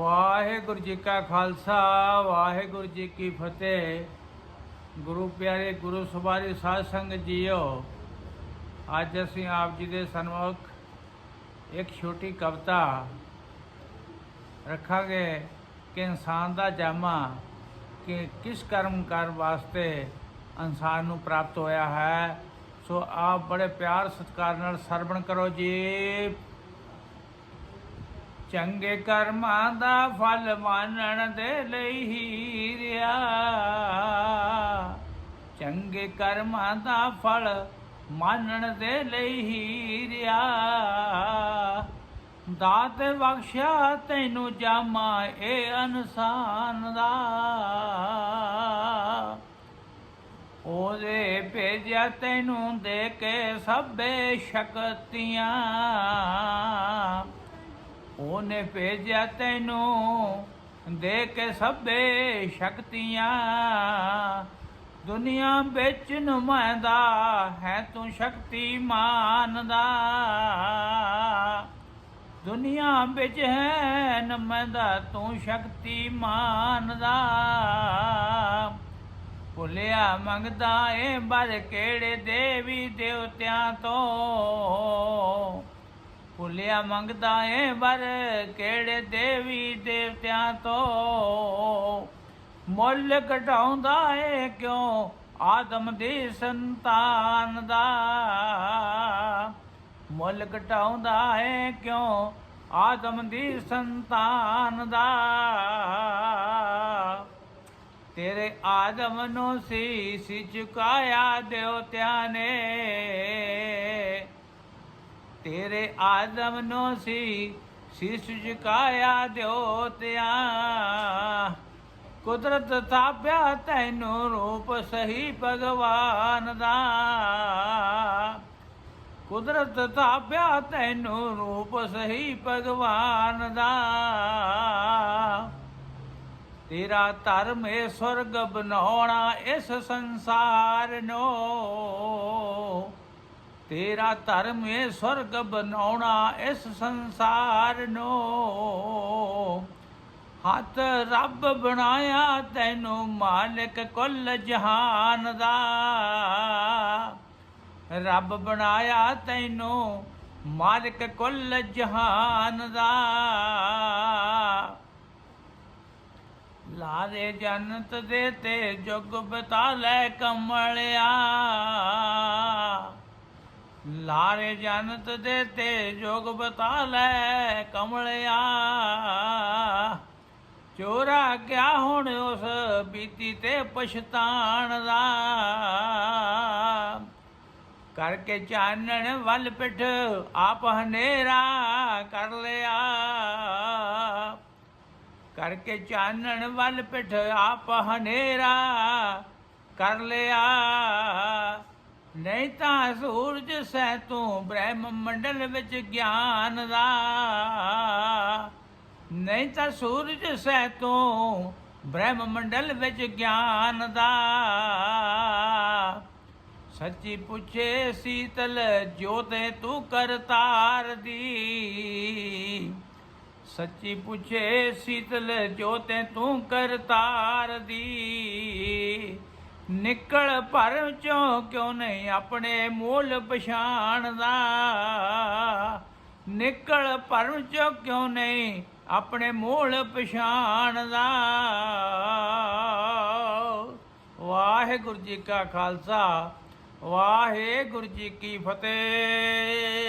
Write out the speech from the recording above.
ਵਾਹਿਗੁਰੂ ਜੀ ਕਾ ਖਾਲਸਾ, ਵਾਹਿਗੁਰੂ ਜੀ ਕੀ ਫਤਿਹ। ਗੁਰੂ ਪਿਆਰੇ, ਗੁਰੂ ਸਵਾਰੀ ਸਾਧ ਸੰਗਤ ਜੀਓ, ਅੱਜ ਅਸੀਂ ਆਪ ਜੀ ਦੇ ਸਨਮੁਖ ਇੱਕ ਛੋਟੀ ਕਵਿਤਾ ਰੱਖਾਂਗੇ ਕਿ ਇਨਸਾਨ ਦਾ ਜਾਮਾ ਕਿ ਕਿਸ ਕਰਮ ਕਰਨ ਵਾਸਤੇ ਇਨਸਾਨ ਨੂੰ ਪ੍ਰਾਪਤ ਹੋਇਆ ਹੈ। ਸੋ ਆਪ ਬੜੇ ਪਿਆਰ ਸਤਿਕਾਰ ਨਾਲ ਸਰਵਣ ਕਰੋ ਜੀ। ਚੰਗੇ ਕਰਮਾਂ ਦਾ ਫਲ ਮਾਨਣ ਦੇ ਲਈ ਹੀ ਚੰਗੇ ਕਰਮਾਂ ਦਾ ਫਲ ਮਾਨਣ ਦੇ ਲਈ ਹੀ ਦਾਤ ਬਖਸ਼ਿਆ ਤੈਨੂੰ ਜਾਮਾ ਇਹ ਇਨਸਾਨ ਦਾ। ਉਹਦੇ ਭੇਜਿਆ ਤੈਨੂੰ ਦੇ ਕੇ ਸਭੇ ਸ਼ਕਤੀਆਂ। ਉਹਨੇ ਭੇਜਿਆ ਤੈਨੂੰ, ਦੇ ਕੇ ਸਭੇ ਸ਼ਕਤੀਆਂ। ਦੁਨੀਆ ਵਿੱਚ ਨੁਮਾਇੰਦਾ ਹੈ ਤੂੰ ਸ਼ਕਤੀਮਾਨ ਦਾ। ਦੁਨੀਆ ਵਿੱਚ ਹੈ ਨੁਮਾਇੰਦਾ ਤੂੰ ਸ਼ਕਤੀਮਾਨ ਦਾ। ਭੁੱਲਿਆ ਮੰਗਦਾ ਏ ਬਰ ਕਿਹੜੇ ਦੇਵੀ ਦੇਵਤਿਆਂ ਤੋਂ? ਭੁੱਲਿਆ ਮੰਗਦਾ ਏ ਬਰ ਕਿਹੜੇ ਦੇਵੀ ਦੇਵਤਿਆਂ ਤੋਂ ਮੁੱਲ ਘਟਾਉਂਦਾ ਏ? ਕਿਉਂ ਆਦਮ ਦੀ ਸੰਤਾਨ ਦਾ ਮੁੱਲ ਘਟਾਉਂਦਾ ਏ? ਕਿਉਂ ਆਦਮ ਦੀ ਸੰਤਾਨ ਦਾ? ਤੇਰੇ ਆਦਮ ਨੂੰ ਸੀਸ ਝੁਕਾਇਆ ਦੇਵਤਿਆਂ ਨੇ। ਤੇਰੇ ਆਦਮ ਨੂੰ ਸੀ ਸ਼ਿਸ਼ ਝੁਕਾਇਆ ਦਿਓਤਿਆਂ ਕੁਦਰਤ ਤਾਪਿਆ ਤੈਨੂੰ ਰੂਪ ਸਹੀ ਭਗਵਾਨ ਦਾ। ਕੁਦਰਤ ਤਾਪਿਆ ਤੈਨੂੰ ਰੂਪ ਸਹੀ ਭਗਵਾਨ ਦਾ। ਤੇਰਾ ਧਰਮ ਏ ਸਵਰਗ ਬਣਾਉਣਾ ਇਸ ਸੰਸਾਰ ਨੂੰ। ਤੇਰਾ ਧਰਮ ਏ ਸਵਰਗ ਬਣਾਉਣਾ ਇਸ ਸੰਸਾਰ ਨੂੰ। ਹੱਥ ਰੱਬ ਬਣਾਇਆ ਤੈਨੂੰ ਮਾਲਕ ਕੁੱਲ ਜਹਾਨ ਦਾ। ਰੱਬ ਬਣਾਇਆ ਤੈਨੂੰ ਮਾਲਕ ਕੁੱਲ ਜਹਾਨ ਦਾ। ਲਾਰੇ ਜਨਤ ਦੇ ਤੇ ਜੁਗ ਬਤਾ ਲੈ ਕਮਲਿਆ। ਲਾਰੇ ਜਨਤ ਦੇ ਤੇ ਜੁਗ ਬਤਾ ਲੈ ਕਮਲਿਆ। ਚੋਰਾ ਗਿਆ ਹੁਣ ਉਸ ਬੀਤੀ ਤੇ ਪਛਤਾਣ ਦਾ। ਕਰਕੇ ਚਾਨਣ ਵੱਲ ਪਿੱਠ ਆਪ ਹਨੇਰਾ ਕਰ ਲਿਆ। ਕਰਕੇ ਚਾਨਣ ਵੱਲ ਪਿੱਠ ਆਪ ਹਨੇਰਾ ਕਰ ਲਿਆ। ਨਹੀਂ ਤਾਂ ਸੂਰਜ ਸੈ ਤੂੰ ਬ੍ਰਹਮ ਮੰਡਲ ਵਿੱਚ ਗਿਆਨ ਦਾ। ਨਹੀਂ ਤਾਂ ਸੂਰਜ ਸੈ ਤੂੰ ਬ੍ਰਹਮ ਮੰਡਲ ਵਿੱਚ ਗਿਆਨ ਦਾ। ਸੱਚੀ ਪੁੱਛੇ ਸੀਤਲ, ਜੋਤੇ ਤੂੰ ਕਰਤਾਰ ਦੀ। ਸੱਚੀ ਪੁੱਛੇ ਸੀਤਲ, ਜੋਤੇ ਤੂੰ ਕਰਤਾਰ ਦੀ। ਨਿਕਲ ਭਰਮ ਚੋਂ ਕਿਉਂ ਨਹੀਂ ਆਪਣੇ ਮੂਲ ਪਛਾਣਦਾ? ਨਿਕਲ ਭਰਮ ਚੋਂ ਕਿਉਂ ਨਹੀਂ ਆਪਣੇ ਮੂਲ ਪਛਾਣਦਾ? ਵਾਹਿਗੁਰੂ ਜੀ ਕਾ ਖਾਲਸਾ, ਵਾਹਿਗੁਰੂ ਜੀ ਕੀ ਫਤਿਹ।